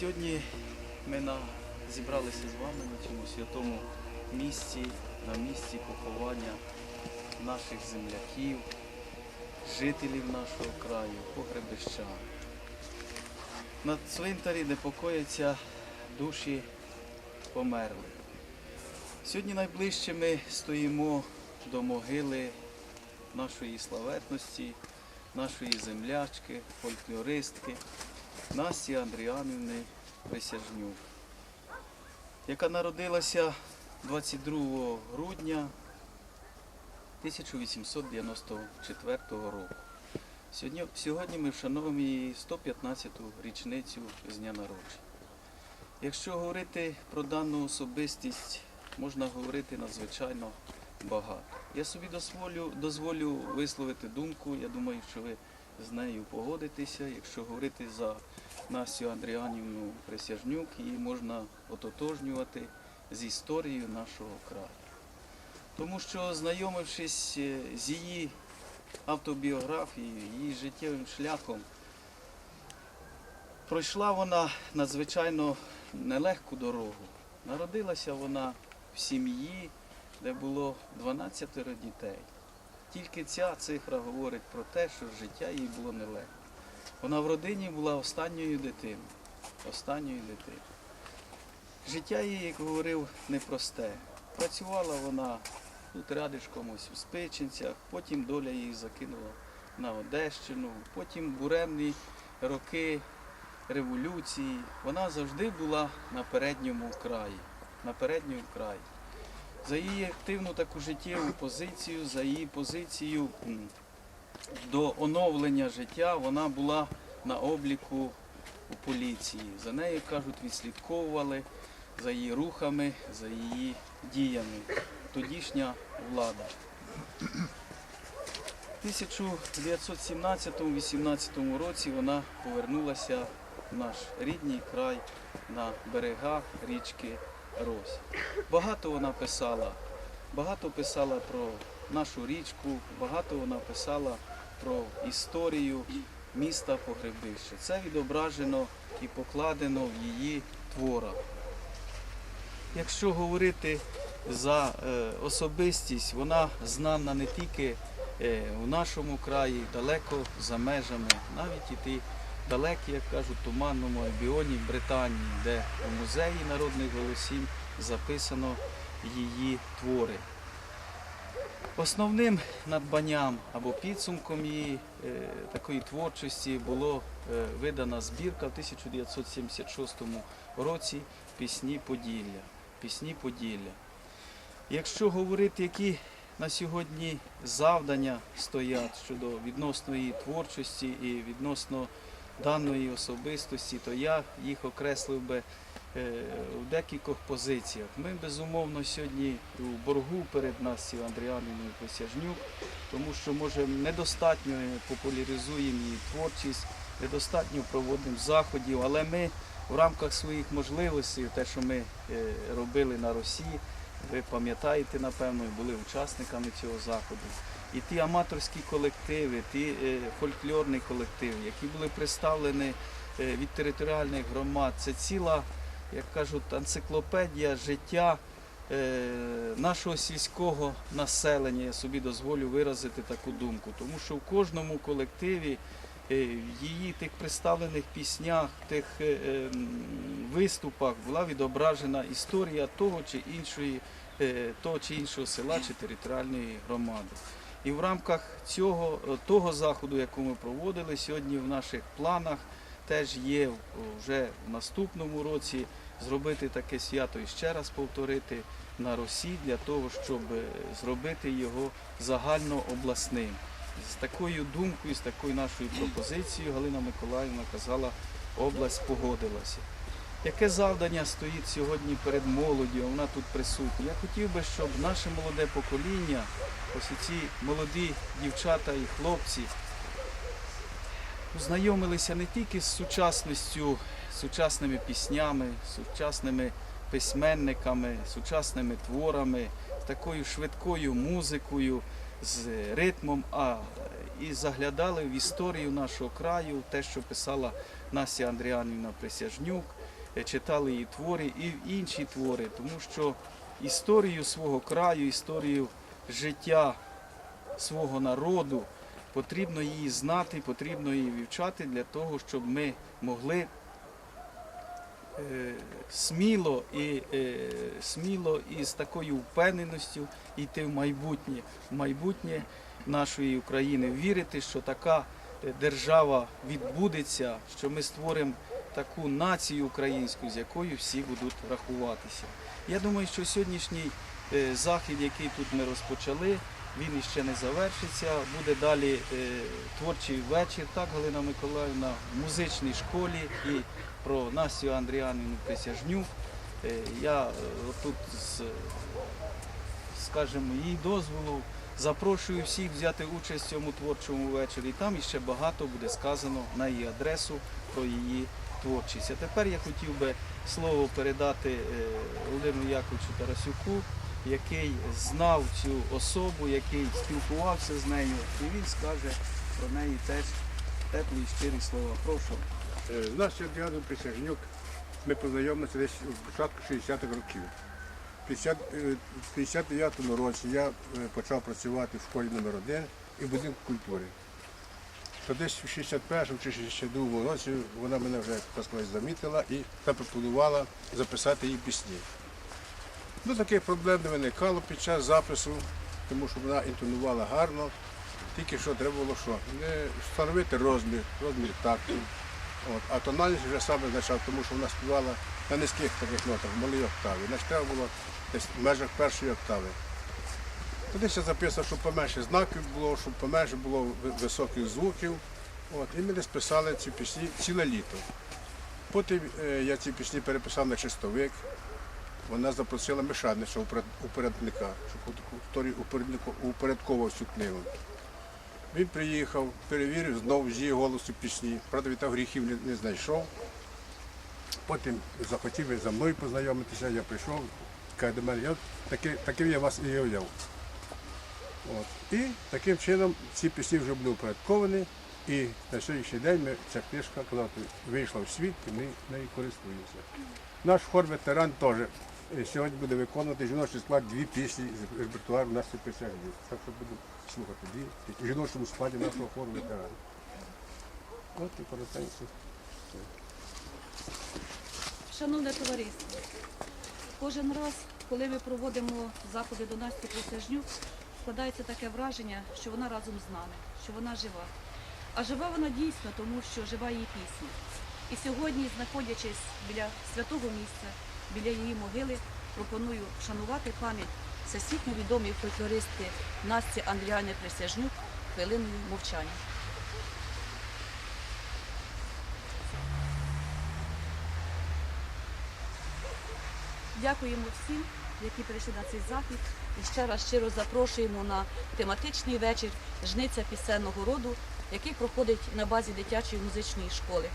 Сьогодні ми на, зібралися з вами на цьому святому місці, на місці поховання наших земляків, жителів нашого краю, погребища. На цвинтарі, де покояться душі померлих. Сьогодні найближче ми стоїмо до могили нашої славетності, нашої землячки, фольклористки Насті Андріанівни Присяжнюк, яка народилася 22 грудня 1894 року. Сьогодні, сьогодні ми вшановуємо її 115-ту річницю з дня народження. Якщо говорити про дану особистість, можна говорити надзвичайно багато. Я собі дозволю, дозволю висловити думку, я думаю, що ви з нею погодитеся. Якщо говорити за Настю Андріанівну Присяжнюк, її можна ототожнювати з історією нашого краю. Тому що, знайомившись е, з її автобіографією, її життєвим шляхом, пройшла вона надзвичайно нелегку дорогу. Народилася вона в сім'ї, де було 12 дітей. Тільки ця цифра говорить про те, що життя їй було нелегко. Вона в родині була останньою дитиною. Останньою дитиною. Життя її, як говорив, непросте. Працювала вона тут рядишком ось у Спичинцях, потім доля її закинула на Одещину, потім буремні роки революції. Вона завжди була на передньому краї. На передньому краї. За її активну таку життєву позицію, за її позицію до оновлення життя вона була на обліку у поліції. За нею, кажуть, відслідковували за її рухами, за її діями. Тодішня влада. У 1917-18 році вона повернулася в наш рідний край на берега річки Рось. Багато вона писала, багато писала про нашу річку, багато вона писала про історію міста Погребище. Це відображено і покладено в її творах. Якщо говорити за е, особистість, вона знана не тільки е, у нашому краї, далеко за межами, навіть і ті далекі, як кажуть, туманному альбіоні Британії, де у музеї народних голосів записано її твори. Основним надбанням або підсумком її е, такої творчості було е, видана збірка в 1976 році Пісні Поділля. Пісні Поділля. Якщо говорити, які на сьогодні завдання стоять щодо відносно її творчості і відносно даної особистості, то я їх окреслив би е, в декількох позиціях. Ми безумовно сьогодні у боргу перед Настю Андріанівною Присяжнюк, тому що може недостатньо популяризуємо її творчість, недостатньо проводимо заходів, але ми в рамках своїх можливостей, те, що ми е, робили на Росії, ви пам'ятаєте, напевно, і були учасниками цього заходу. І ті аматорські колективи, ті е, фольклорні колективи, які були представлені е, від територіальних громад, це ціла, як кажуть, енциклопедія життя е, нашого сільського населення. Я собі дозволю виразити таку думку. Тому що в кожному колективі, в її тих представлених піснях, тих е, е, м, виступах була відображена історія того чи іншої, того чи іншого села чи територіальної громади. І в рамках цього е, того заходу, яку ми проводили сьогодні в наших планах, теж є вже в наступному році зробити таке свято і ще раз повторити на Росі для того, щоб е, зробити його загальнообласним. З такою думкою, з такою нашою пропозицією Галина Миколаївна казала, область погодилася. Яке завдання стоїть сьогодні перед молоддю, вона тут присутня? Я хотів би, щоб наше молоде покоління, ось ці молоді дівчата і хлопці, знайомилися не тільки з сучасністю, сучасними піснями, сучасними письменниками, сучасними творами, з такою швидкою музикою, з ритмом, а і заглядали в історію нашого краю, те, що писала Настя Андріанівна Присяжнюк, читали її твори і інші твори, тому що історію свого краю, історію життя свого народу потрібно її знати, потрібно її вивчати для того, щоб ми могли е, сміло і е, сміло і з такою впевненістю йти в майбутнє, в майбутнє нашої України, вірити, що така е, держава відбудеться, що ми створимо таку націю українську, з якою всі будуть рахуватися. Я думаю, що сьогоднішній е, захід, який тут ми розпочали, він іще не завершиться. Буде далі е, творчий вечір, так, Галина Миколаївна, в музичній школі і про Настю Андріанівну Присяжнюк. Е, Я тут з, скажімо, її дозволу запрошую всіх взяти участь в цьому творчому вечорі. Там іще багато буде сказано на її адресу про її творчість. А тепер я хотів би слово передати е, Володимиру Яковичу Тарасюку, який знав цю особу, який спілкувався з нею, і він скаже про неї теж теплі і щирі слова. Прошу. Е, Настю Діану Присяжнюк ми познайомилися десь у початку 60-х років. В 50 е, 59-му році я почав працювати в школі номер 1 і в будинку культури. То десь в 61-му чи 62-му році вона мене вже сказати, замітила і запропонувала записати її пісні. Ну, таких проблем не виникало під час запису, тому що вона інтонувала гарно. Тільки що треба було що? Не встановити розмір, розмір такту. От, а тональність вже саме почав, тому що вона співала на низьких таких нотах, в малій октаві. Значить, треба було десь в межах першої октави. Тоді ще записав, щоб поменше знаків було, щоб поменше було високих звуків. От, і ми десь писали ці пісні ціле літо. Потім е, я ці пісні переписав на чистовик. Вона запросила Мишанича упередника, щоб упорядковував цю книгу. Він приїхав, перевірив знову з її голосу пісні. Правда, він там гріхів не, знайшов. Потім захотів за мною познайомитися, я прийшов, каже до мене, я таки, таким я вас і уявляв. От. І таким чином ці пісні вже були упорядковані. І на сьогоднішній день ми, ця книжка коли вийшла в світ, і ми нею користуємося. Наш хор ветеран теж е, сьогодні буде виконувати жіночий склад дві пісні з репертуару нашої присяги. Так що будемо слухати дві в жіночому складі нашого хору ветеран. От і коротенько. Шановне товариство, кожен раз, коли ми проводимо заходи до Насті Присяжнюк, складається таке враження, що вона разом з нами, що вона жива. А жива вона дійсно, тому що жива її пісня. І сьогодні, знаходячись біля святого місця, біля її могили, пропоную вшанувати пам'ять всесвітньо відомої фольклористки Насті Андріани Присяжнюк хвилиною мовчання. Дякуємо всім, які прийшли на цей захід. І ще раз щиро запрошуємо на тематичний вечір Жниця пісенного роду, який проходить на базі дитячої музичної школи.